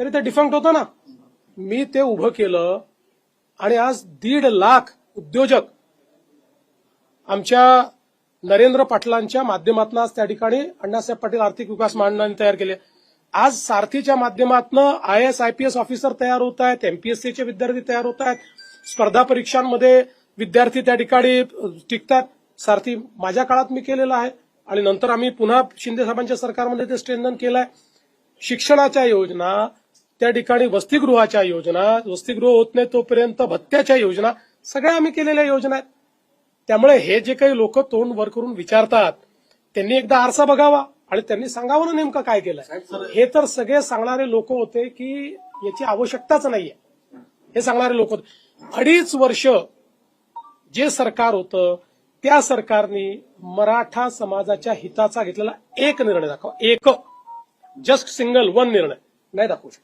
तरी ते डिफंक्ट होतं ना. मी ते उभं केलं आणि आज दीड लाख उद्योजक आमच्या नरेंद्र पाटलांच्या माध्यमातून आज त्या ठिकाणी अण्णासाहेब पाटील आर्थिक विकास महामंडळाने तयार केले. आज सारथीच्या माध्यमातून I S I P S officer तयार होत आहेत एमपीएससीचे विद्यार्थी तयार होत आहेत. स्पर्धा परीक्षांमध्ये विद्यार्थी त्या ठिकाणी टिकतात. सारथी माझ्या काळात मी केलेलं आहे आणि नंतर आम्ही पुन्हा शिंदे साहेबांच्या सरकारमध्ये ते स्ट्रेंथन केलं आहे शिक्षणाच्या योजना त्या ठिकाणी वसतिगृहाच्या योजना वसतिगृह होत नाही तोपर्यंत भत्त्याच्या योजना सगळ्या आम्ही केलेल्या योजना आहेत. त्यामुळे हे जे काही लोक तोंड वर करून विचारतात त्यांनी एकदा आरसा बघावा आणि त्यांनी सांगावं ना नेमकं काय केलंय. हे तर सगळे सांगणारे लोक होते की याची आवश्यकताच नाहीये. हे सांगणारे लोक होते. अडीच वर्ष जे सरकार होतं त्या सरकारने मराठा समाजाच्या हिताचा घेतलेला एक निर्णय दाखवा. एक. जस्ट सिंगल वन निर्णय. नाही दाखवू शकत.